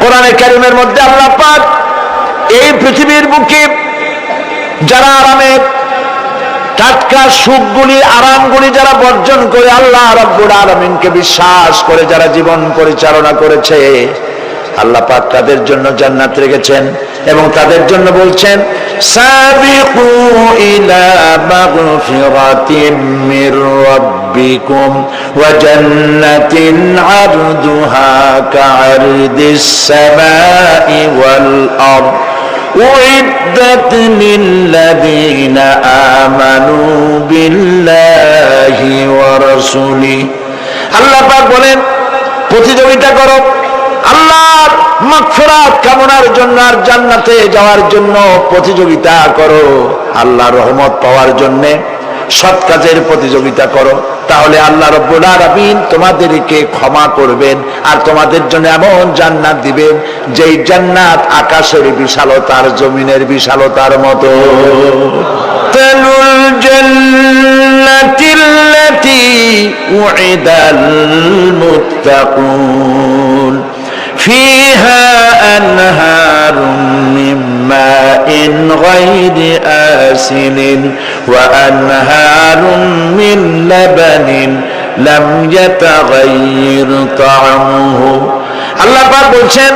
কোরআনে ক্যারিমের মধ্যে আল্লাহ পাক এই পৃথিবীর বুকে যারা আরামে, টাটকা সুখগুলি, আরামগুলি যারা বর্জন করে আল্লাহ রব্বুল আলমিনকে বিশ্বাস করে, যারা জীবন পরিচালনা করেছে, আল্লাহ পাক তাদের জন্য জান্নাত রেখেছেন এবং তাদের জন্য বলছেন সাবিকু ইলা মাগফিরাতিম মির রাব্বিকুম ওয়া জান্নাতিন আরদুহা কা'আরদিস সামাই ওয়াল আরদ أعدت للذين آمنوا بالله ورسوله আল্লাহ পাক বলেন প্রতিযোগিতা করো আল্লাহর মাগফিরাত কামনার জন্য আর জান্নাতে যাওয়ার জন্য প্রতিযোগিতা করো। আল্লাহর রহমত পাওয়ার জন্য সৎ কাজের প্রতিযোগিতা করো। তাহলে আল্লাহ রব্বুল আলামিন তোমাদেরকে ক্ষমা করবেন আর তোমাদের জন্য এমন জান্নাত দিবেন যেই জান্নাত আকাশের বিশালতার, জমিনের বিশালতার মতো। তালুল فيها أنهار من ماء غير آسن وأنهار من لبن لم يتغير طعمه আল্লাহ পাক বলছেন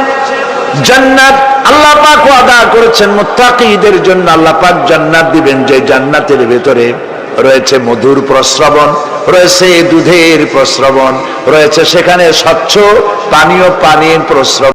জান্নাত আল্লাহ পাক ওয়াদা করেছেন মুত্তাকিদের জন্য আল্লাহ পাক জান্নাত দিবেন যে জান্নাতের ভেতরে রয়েছে মধুর প্রস্রবণ রয়েছে দুধের প্রস্রবণ রয়েছে সেখানে স্বচ্ছ পানীয় পানির প্রস্রবণ